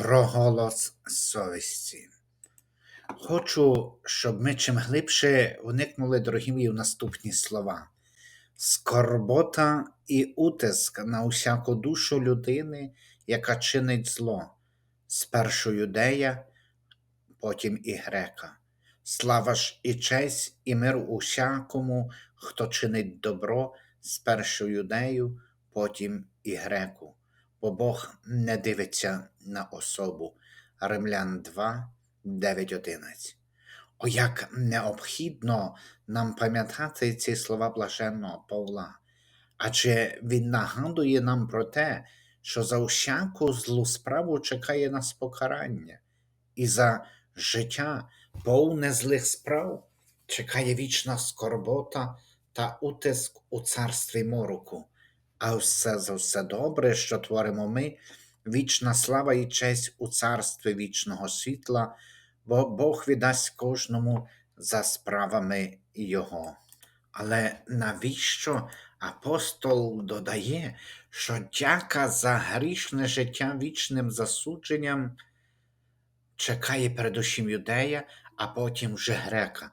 Про голос совісті. Хочу, щоб ми чим глибше вникнули, дорогі мої, в наступні слова. Скорбота і утиск на усяку душу людини, яка чинить зло, спершу юдея, потім і грека. Слава ж і честь, і мир усякому, хто чинить добро, спершу юдею, потім і греку бо Бог не дивиться на особу. Римлян 2, 9, 11. О, як необхідно нам пам'ятати ці слова блаженного Павла, адже він нагадує нам про те, що за всяку злу справу чекає нас покарання, і за життя повне злих справ чекає вічна скорбота та утиск у царстві мороку а все за все добре, що творимо ми, вічна слава і честь у царстві вічного світла, бо Бог віддасть кожному за справами Його. Але навіщо апостол додає, що дяка за грішне життя вічним засудженням чекає передусім юдея, а потім вже грека,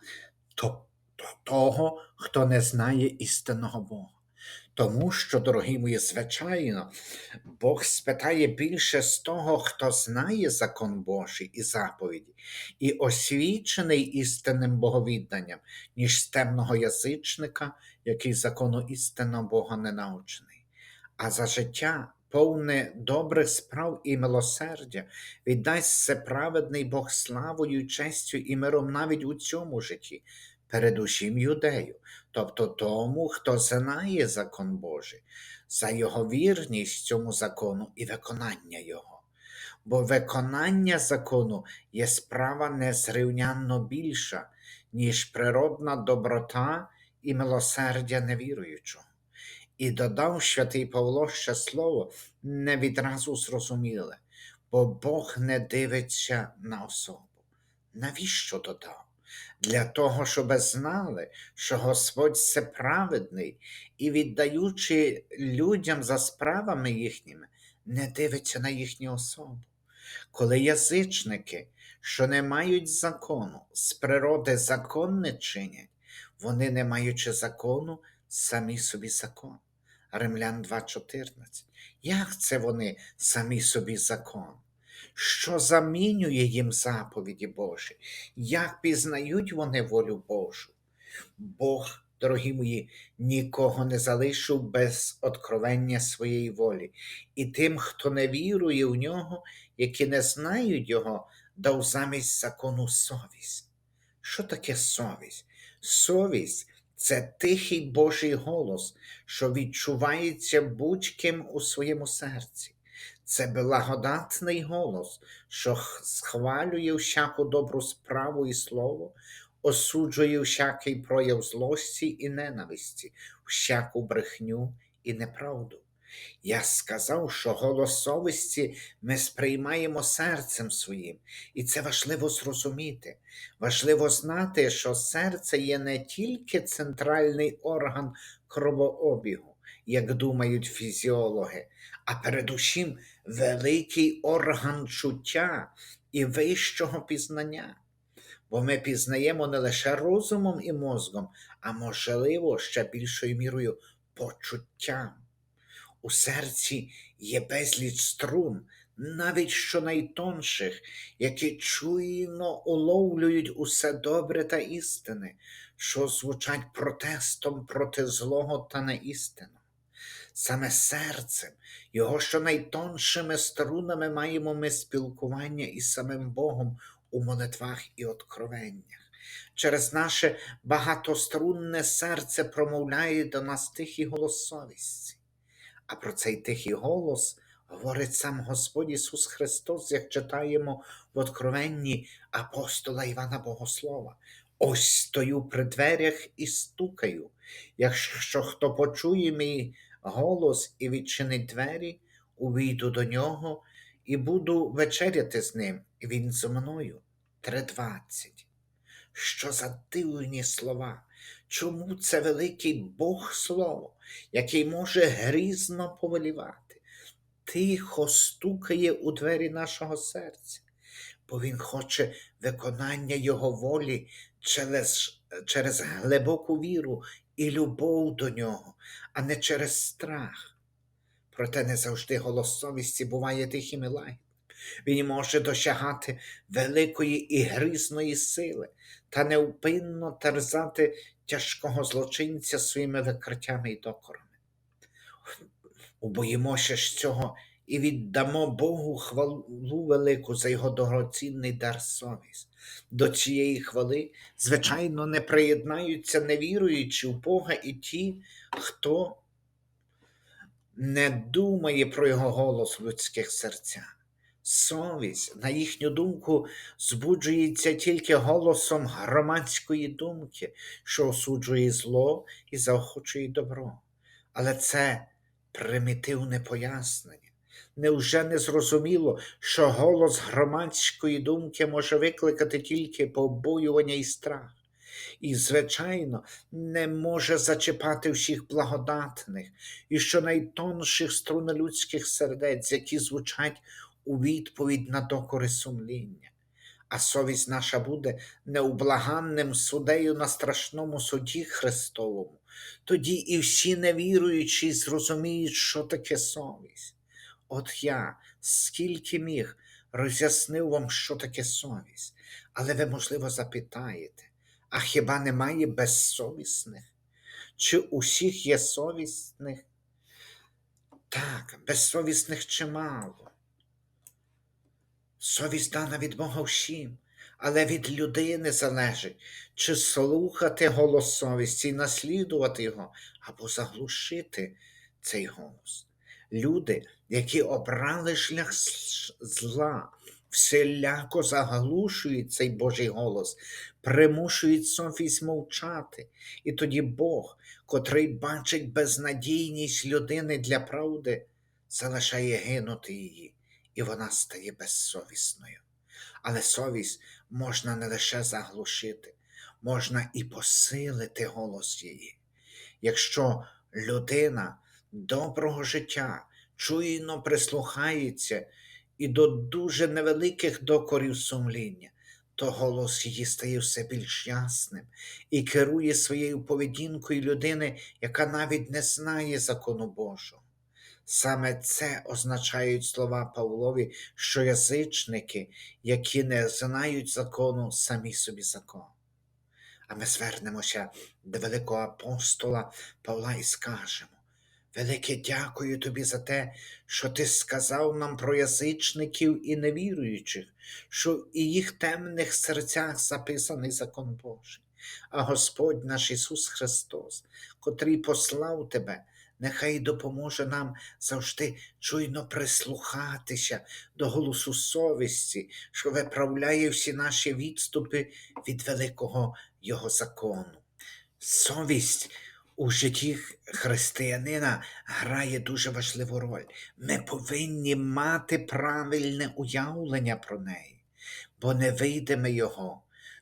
тобто того, хто не знає істинного Бога? Тому що, дорогі мої, звичайно, Бог спитає більше з того, хто знає закон Божий і заповіді, і освічений істинним боговідданням, ніж з темного язичника, який закону істинного Бога не научений. А за життя, повне добрих справ і милосердя, віддасть всеправедний Бог славою, честю і миром навіть у цьому житті, передусім юдею, тобто тому, хто знає закон Божий, за його вірність цьому закону і виконання його. Бо виконання закону є справа незрівнянно більша, ніж природна доброта і милосердя невіруючого. І додав святий Павло ще слово не відразу зрозуміле, бо Бог не дивиться на особу. Навіщо додав? Для того, щоб знали, що Господь всеправедний і, віддаючи людям за справами їхніми, не дивиться на їхню особу. Коли язичники, що не мають закону, з природи закон не чинять, вони, не маючи закону, самі собі закон. Римлян 2.14. Як це вони самі собі закон? Що замінює їм заповіді Божі, як пізнають вони волю Божу. Бог, дорогі мої, нікого не залишив без откровення своєї волі, і тим, хто не вірує в нього, які не знають Його, дав замість закону совість. Що таке совість? Совість це тихий Божий голос, що відчувається будь-ким у своєму серці. Це благодатний голос, що схвалює всяку добру справу і слово, осуджує всякий прояв злості і ненависті, всяку брехню і неправду. Я сказав, що голос совісті ми сприймаємо серцем своїм, і це важливо зрозуміти. Важливо знати, що серце є не тільки центральний орган кровообігу, як думають фізіологи, а передусім великий орган чуття і вищого пізнання. Бо ми пізнаємо не лише розумом і мозгом, а можливо, ще більшою мірою почуттям. У серці є безліч струн, навіть що найтонших, які чуйно уловлюють усе добре та істини, що звучать протестом проти злого та неістину. Саме серцем, його що найтоншими струнами маємо ми спілкування із самим Богом у молитвах і откровеннях. Через наше багатострунне серце промовляє до нас тихий голос совісті. А про цей тихий голос говорить сам Господь Ісус Христос, як читаємо в Откровенні апостола Івана Богослова. Ось стою при дверях і стукаю. Якщо хто почує мій голос і відчинить двері, увійду до нього і буду вечеряти з ним, він зо мною. 3.20. Що за дивні слова? Чому це великий Бог Слово, який може грізно повелівати? тихо стукає у двері нашого серця, бо Він хоче виконання Його волі через, через глибоку віру і любов до нього, а не через страх. Проте не завжди голос совісті буває тихим і лагідним. Він може досягати великої і грізної сили та неупинно терзати тяжкого злочинця своїми викриттями і докорами. Убоїмося ж цього і віддамо Богу хвалу велику за його дорогоцінний дар совість. До цієї хвали, звичайно, не приєднаються невіруючі в Бога і ті, хто не думає про його голос в людських серцях. Совість, на їхню думку, збуджується тільки голосом громадської думки, що осуджує зло і заохочує добро. Але це примітивне пояснення. Невже не зрозуміло, що голос громадської думки може викликати тільки побоювання і страх? І, звичайно, не може зачіпати всіх благодатних і що найтонших струн людських сердець, які звучать у відповідь на докори сумління. А совість наша буде неублаганним судею на страшному суді Христовому. Тоді і всі невіруючі зрозуміють, що таке совість. От я, скільки міг, роз'яснив вам, що таке совість, але ви, можливо, запитаєте, а хіба немає безсовісних? Чи усіх є совісних? Так, безсовісних чимало. Совість дана від Бога всім, але від людини залежить, чи слухати голос совісті і наслідувати його, або заглушити цей голос. Люди, які обрали шлях зла, всіляко заглушують цей Божий голос, примушують совість мовчати. І тоді Бог, котрий бачить безнадійність людини для правди, залишає гинути її, і вона стає безсовісною. Але совість можна не лише заглушити, можна і посилити голос її. Якщо людина доброго життя чуйно прислухається і до дуже невеликих докорів сумління, то голос її стає все більш ясним і керує своєю поведінкою людини, яка навіть не знає закону Божого. Саме це означають слова Павлові, що язичники, які не знають закону, самі собі закон. А ми звернемося до великого апостола Павла і скажемо: Велике дякую тобі за те, що ти сказав нам про язичників і невіруючих, що і їх темних серцях записаний закон Божий. А Господь наш Ісус Христос, котрий послав тебе, нехай допоможе нам завжди чуйно прислухатися до голосу совісті, що виправляє всі наші відступи від великого Його закону. Совість у житті християнина грає дуже важливу роль. Ми повинні мати правильне уявлення про неї, бо невидиме Його,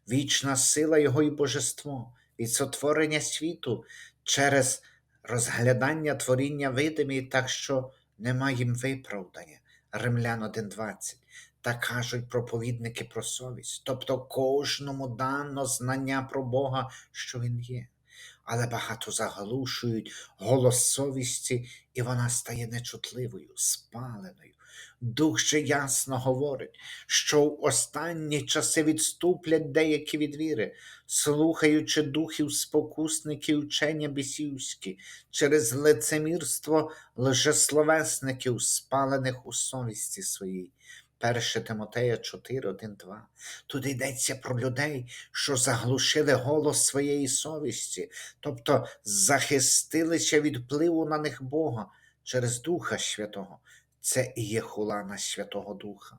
вічна сила Його і божество, від сотворення світу через розглядання творіння видимі, так що нема їм виправдання. Римлян 1.20. Так кажуть проповідники про совість. Тобто кожному дано знання про Бога, що Він є. Але багато заглушують голос совісті, і вона стає нечутливою, спаленою. Дух же ясно говорить, що в останні часи відступлять деякі від віри, слухаючи духів спокусників вчення бісівські, через лицемірство лжесловесників, спалених у совісті своїй. 1 Тимотея 4, 1, 2. Тут йдеться про людей, що заглушили голос своєї совісті, тобто захистилися від впливу на них Бога через Духа Святого. Це і є хулана Святого Духа.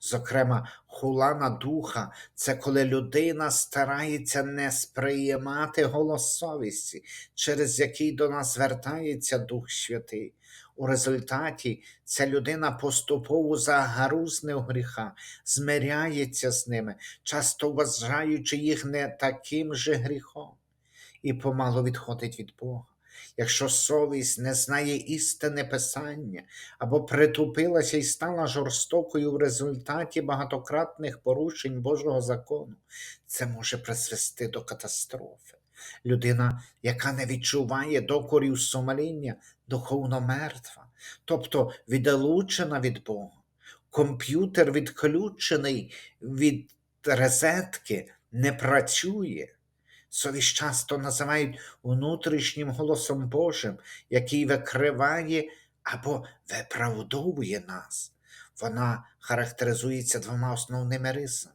Зокрема, хулана Духа це коли людина старається не сприймати голос совісті, через який до нас звертається Дух Святий. У результаті ця людина поступово загрузне в гріха, змиряється з ними, часто вважаючи їх не таким же гріхом, і помало відходить від Бога. Якщо совість не знає істини Писання або притупилася і стала жорстокою в результаті багатократних порушень Божого закону, це може призвести до катастрофи. Людина, яка не відчуває докорів сумління, духовно мертва, тобто відлучена від Бога. Комп'ютер відключений від розетки, не працює. Совість часто називають внутрішнім голосом Божим, який викриває або виправдовує нас. Вона характеризується двома основними рисами: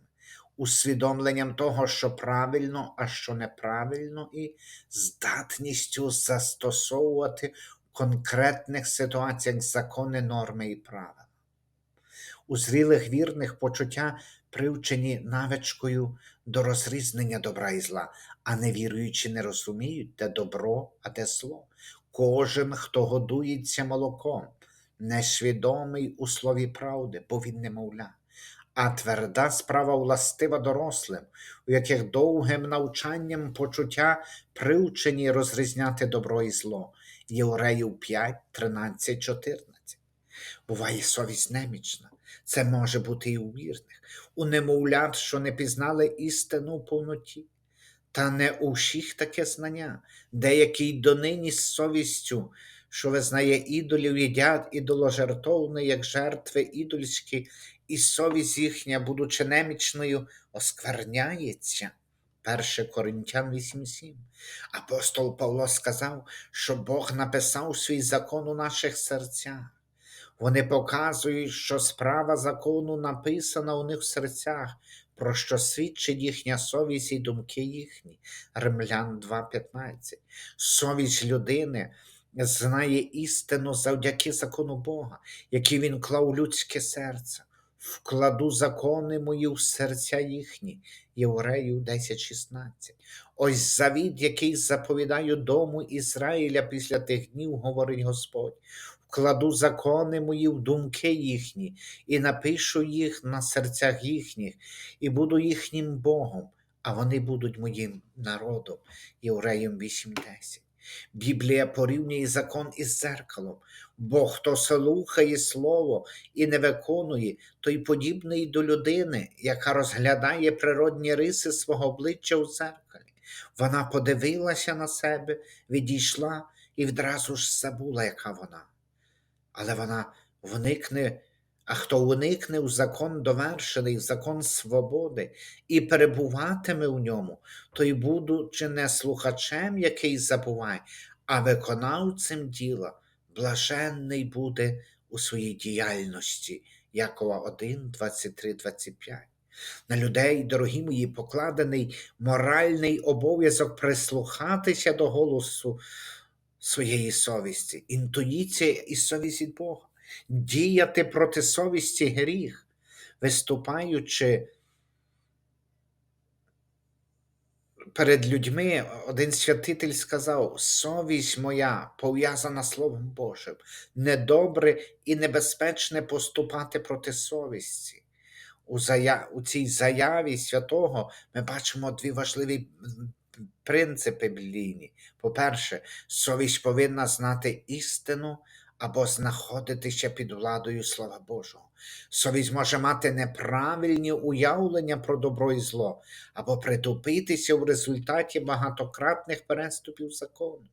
усвідомленням того, що правильно, а що неправильно, і здатністю застосовувати в конкретних ситуаціях закони, норми і правила. У зрілих вірних почуття привчені навичкою до розрізнення добра і зла, а невіруючі не розуміють, де добро, а де зло. Кожен, хто годується молоком, несвідомий у слові правди, бо він немовля. А тверда справа властива дорослим, у яких довгим навчанням почуття привчені розрізняти добро і зло. Євреїв 5, 13, 14. Буває совість немічна. Це може бути і у вірних, у немовлят, що не пізнали істину в повноті. Та не у всіх таке знання, деякі й донині з совістю, що визнає ідолів, їдять ідоложертовне, як жертви ідольські, і совість їхня, будучи немічною, оскверняється. 1 Коринтян 8.7. Апостол Павло сказав, що Бог написав свій закон у наших серцях. Вони показують, що справа закону написана у них в серцях, про що свідчить їхня совість і думки їхні. Римлян 2.15. Совість людини знає істину завдяки закону Бога, який він клав у людське серце. Вкладу закони мої в серця їхні. Євреїв 10.16. Ось завід, який заповідаю дому Ізраїля після тих днів, говорить Господь вкладу закони мої в думки їхні, і напишу їх на серцях їхніх, і буду їхнім Богом, а вони будуть моїм народом. Євреям 8.10. Біблія порівнює закон із зеркалом, бо хто слухає слово і не виконує, той подібний до людини, яка розглядає природні риси свого обличчя у зеркалі. Вона подивилася на себе, відійшла і відразу ж забула, яка вона але вона вникне, а хто вникне у закон довершений, в закон свободи, і перебуватиме у ньому, той, будучи не слухачем, який забуває, а виконавцем діла, блаженний буде у своїй діяльності. Якова 1, 23, 25. На людей, дорогі мої, покладений моральний обов'язок прислухатися до голосу своєї совісті, інтуїція і совість від Бога, діяти проти совісті гріх, виступаючи перед людьми, один святитель сказав: совість моя пов'язана Словом Божим, недобре і небезпечне поступати проти совісті. У зая... у цій заяві святого ми бачимо дві важливі принципи біблійні. По-перше, совість повинна знати істину або знаходитися під владою Слова Божого. Совість може мати неправильні уявлення про добро і зло, або притупитися в результаті багатократних переступів закону.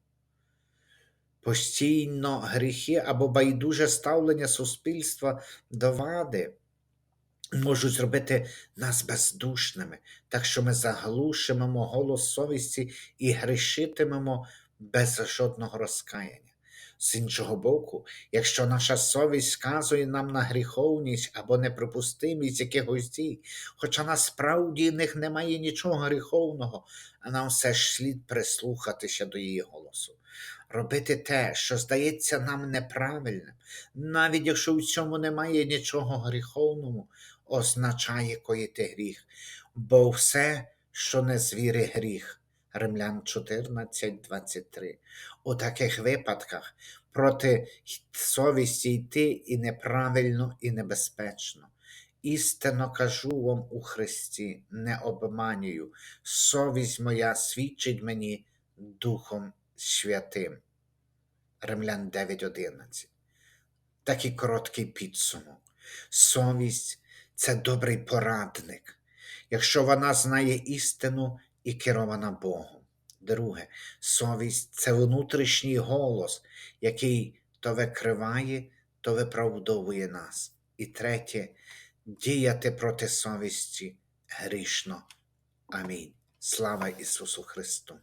Постійно гріхи або байдуже ставлення суспільства до вади можуть зробити нас бездушними, так що ми заглушимо голос совісті і грішитимемо без жодного розкаяння. З іншого боку, якщо наша совість сказує нам на гріховність або неприпустимість якихось дій, хоча насправді в них немає нічого гріховного, а нам все ж слід прислухатися до її голосу, робити те, що здається нам неправильним, навіть якщо в цьому немає нічого гріховного, означає коїти гріх, бо все, що не звіри гріх. Римлян 14, 23. У таких випадках проти совісті йти і неправильно, і небезпечно. Істинно кажу вам у Христі, не обманюю, совість моя свідчить мені Духом Святим. Римлян 9.11. Такий короткий підсумок. Совість це добрий порадник, якщо вона знає істину і керована Богом. Друге, совість це внутрішній голос, який то викриває, то виправдовує нас. І третє, діяти проти совісті грішно. Амінь. Слава Ісусу Христу!